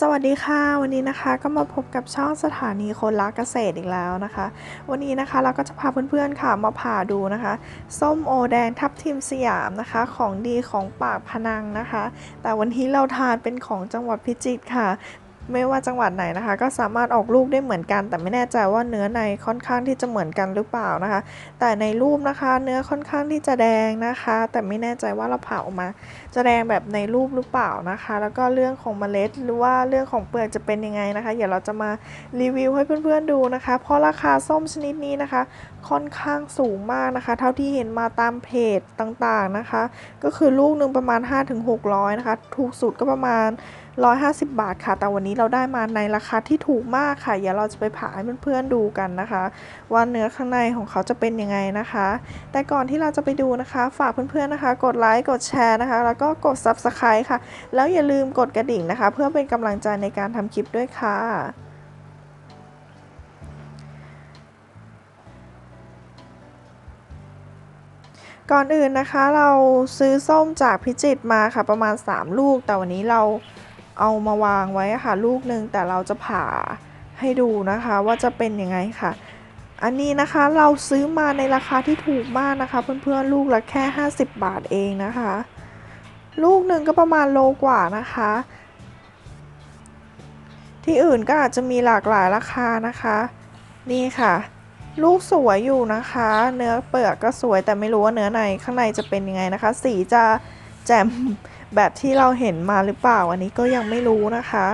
สวัสดีค่ะ วันนี้นะคะก็มาพบกับช่องสถานีคนรักเกษตรอีกแล้วนะคะ วันนี้นะคะเราก็จะพาเพื่อนๆค่ะมาผ่าดูนะคะ ส้มโอแดงทับทิมสยามนะคะ ของดีของปากพนังนะคะ แต่วันนี้เราทานเป็นของจังหวัดพิจิตรค่ะ ไม่ว่าจังหวัดไหนนะคะ ก็สามารถออกลูกได้เหมือนกัน แต่ไม่แน่ใจว่าเนื้อในค่อนข้างที่จะเหมือนกันหรือเปล่านะคะ แต่ในรูปนะคะเนื้อค่อนข้างที่จะแดงนะคะ แต่ไม่แน่ใจว่าเราผ่าออกมา จะแดงแบบในรูปหรือเปล่านะคะ แล้วก็เรื่องของเมล็ดหรือว่าเรื่องของเปลือกจะเป็นยังไงนะคะ เดี๋ยวเราจะมารีวิวให้เพื่อนๆดูนะคะ เพราะราคาส้มชนิดนี้นะคะ ค่อนข้างสูงมากนะคะ เท่าที่เห็นมาตามเพจต่างๆนะคะ ก็คือลูกหนึ่งประมาณ 5-600นะคะ ถูกสุดก็ประมาณ150 บาทค่ะ แต่วันนี้เราได้มาในราคาที่ถูกมากค่ะ เดี๋ยวเราจะไปผ่าให้เพื่อนๆดูกันนะคะ ว่าเนื้อข้างในของเขาจะเป็นยังไงนะคะ แต่ก่อนที่เราจะไปดูนะคะ ฝากเพื่อนๆนะคะ กดไลค์กดแชร์นะคะ แล้วก็กด Subscribe ค่ะ แล้วอย่าลืมกดกระดิ่งนะคะ เพื่อเป็นกำลังใจในการทำคลิปด้วยค่ะก่อนอื่นนะคะเราซื้อส้มจากพิจิตรมาค่ะประมาณ 3 ลูก แต่วันนี้เรา เอามาวางไว้ค่ะลูกหนึ่งแต่เราจะผ่าให้ดูนะคะว่าจะเป็นยังไงค่ะ อันนี้นะคะเราซื้อมาในราคาที่ถูกมากนะคะ เพื่อนๆลูกละแค่ 50 บาทเองนะคะ ลูกหนึ่งก็ประมาณโลกว่านะคะ ที่อื่นก็อาจจะมีหลากหลายราคานะคะ นี่ค่ะ ลูกสวยอยู่นะคะ เนื้อเปลือกก็สวยแต่ไม่รู้ว่าเนื้อในข้างในจะเป็นยังไงนะคะ สีจะแจ่ม แบบที่เราเห็นมาหรือเปล่าอันนี้ก็ยังไม่รู้นะคะ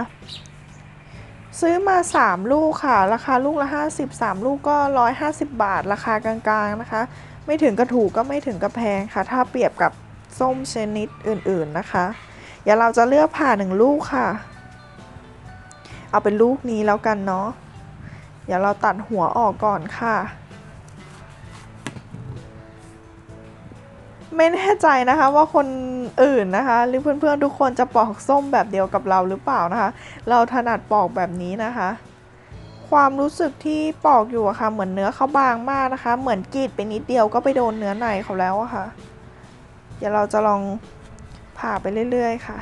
ซื้อมา 3 ลูกค่ะ ราคาลูกละ 50 3 ลูกก็ 150 บาท ราคากลางๆนะคะ ไม่ถึงกระถูกก็ไม่ถึงกระแพงค่ะ ถ้าเปรียบกับส้มชนิดอื่นๆนะคะเดี๋ยวเราจะเลือกผ่าหนึ่งลูกค่ะ เอาเป็นลูกนี้แล้วกันเนาะเดี๋ยวเราตัดหัวออกก่อนค่ะ ไม่แน่ใจนะคะว่าคนอื่นนะคะ หรือเพื่อนๆทุกคนจะปอกส้มแบบเดียวกับเราหรือเปล่านะคะ เราถนัดปอกแบบนี้นะคะ ความรู้สึกที่ปอกอยู่อะค่ะ เหมือนเนื้อเขาบางมากนะคะ เหมือนกรีดไปนิดเดียวก็ไปโดนเนื้อในเขาแล้วอะค่ะ เดี๋ยวเราจะลองผ่าไปเรื่อย ๆ ค่ะ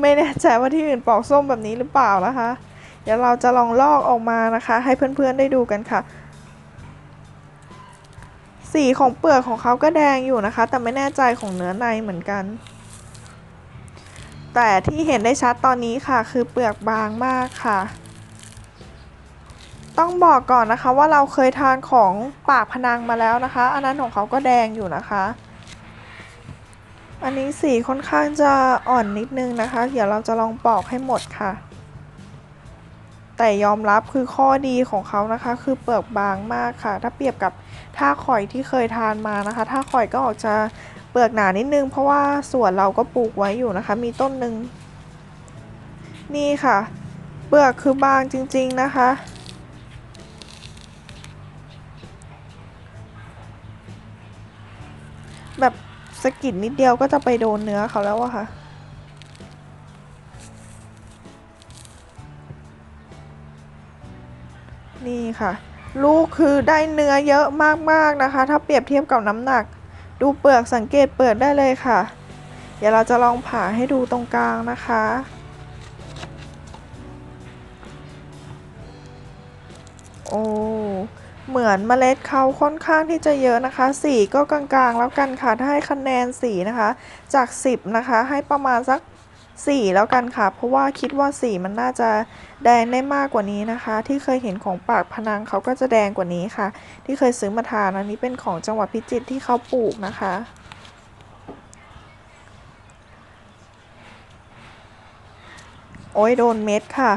ไม่แน่ใจว่าที่อื่นปอกส้มแบบนี้หรือเปล่านะคะ เดี๋ยวเราจะลองลอกออกมานะคะ ให้เพื่อนๆได้ดูกันค่ะ สีของเปลือกของเขาก็แดงอยู่นะคะ แต่ไม่แน่ใจของเนื้อในเหมือนกัน แต่ที่เห็นได้ชัดตอนนี้ค่ะ คือเปลือกบางมากค่ะ ต้องบอกก่อนนะคะว่าเราเคยทานของปากพนังมาแล้วนะคะ อันนั้นของเขาก็แดงอยู่นะคะ อันนี้สีค่อนข้างจะอ่อนนิดนึงนะคะ เดี๋ยวเราจะลองปอกให้หมดค่ะ แต่ยอมรับคือข้อดีของเขานะคะ คือเปลือกบางมากค่ะ ถ้าเปรียบกับท่าข่อยที่เคยทานมานะคะท่าข่อยก็ออกจะเปลือกหนานิดนึง เพราะว่าสวนเราก็ปลูกไว้อยู่นะคะ มีต้นหนึ่งนี่ค่ะ เปลือกคือบางจริง ๆนะคะ แบบสกิดนิดเดียวก็จะไปโดนเนื้อเขาแล้วอะค่ะ นี่ค่ะ ลูกคือได้เนื้อเยอะมากๆนะคะ ถ้าเปรียบเทียบกับน้ำหนัก ดูเปลือกสังเกตเปลือกได้เลยค่ะ เดี๋ยวเราจะลองผ่าให้ดูตรงกลางนะคะโอ้เหมือนเมล็ดเขาค่อนข้างที่จะเยอะนะคะ สีก็กลางๆ แล้วกันค่ะ ถ้าให้คะแนนสีนะคะ จาก 10 นะคะ ให้ประมาณสัก 4 แล้วกันค่ะ เพราะว่าคิดว่าสีมันน่าจะแดงได้มากกว่านี้นะคะ ที่เคยเห็นของปากพนังเขาก็จะแดงกว่านี้ค่ะ ที่เคยซื้อมาทานอันนี้เป็นของจังหวัดพิจิตรที่เขาปลูกนะคะโอ้ยโดนเม็ดค่ะ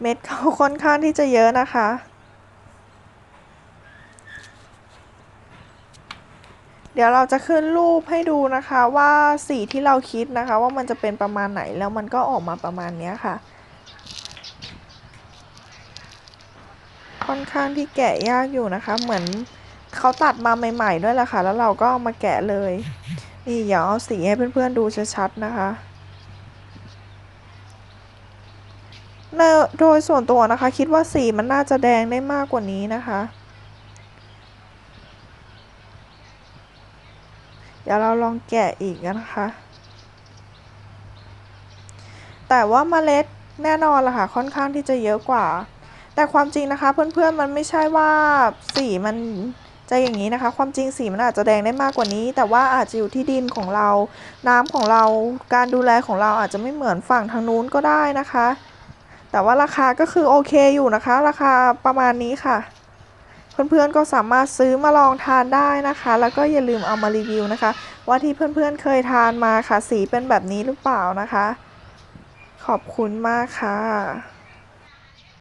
เม็ดเขาค่อนข้างที่จะเยอะนะคะ เดี๋ยวเราจะขึ้นรูปให้ดูนะคะว่าสีที่เราคิดนะคะ ว่ามันจะเป็นประมาณไหนแล้วมันก็ออกมาประมาณนี้ค่ะ ค่อนข้างที่แกะยากอยู่นะคะ เหมือนเขาตัดมาใหม่ๆด้วยแหละค่ะ แล้วเราก็เอามาแกะเลย นี่เดี๋ยวเอาสีให้เพื่อนๆดูชัดๆนะคะโดยส่วนตัวนะคะ คิดว่าสีมันน่าจะแดงได้มากกว่านี้นะคะ เดี๋ยวเราลองแกะอีกนะคะ แต่ว่าเมล็ดแน่นอนละค่ะ ค่อนข้างที่จะเยอะกว่า แต่ความจริงนะคะ เพื่อนๆมันไม่ใช่ว่าสีมันจะอย่างนี้นะคะ ความจริงสีมันอาจจะแดงได้มากกว่านี้ แต่ว่าอาจจะอยู่ที่ดินของเรา น้ำของเราการดูแลของเราอาจจะไม่เหมือนฝั่งทางนู้นก็ได้นะคะ แต่ว่าราคาก็คือโอเคอยู่นะคะ ราคาประมาณนี้ค่ะ เพื่อนๆก็สามารถซื้อมาลองทานได้นะคะ แล้วก็อย่าลืมเอามารีวิวนะคะ ว่าที่เพื่อนๆเคยทานมาค่ะ สีเป็นแบบนี้หรือเปล่านะคะ ขอบคุณมากค่ะ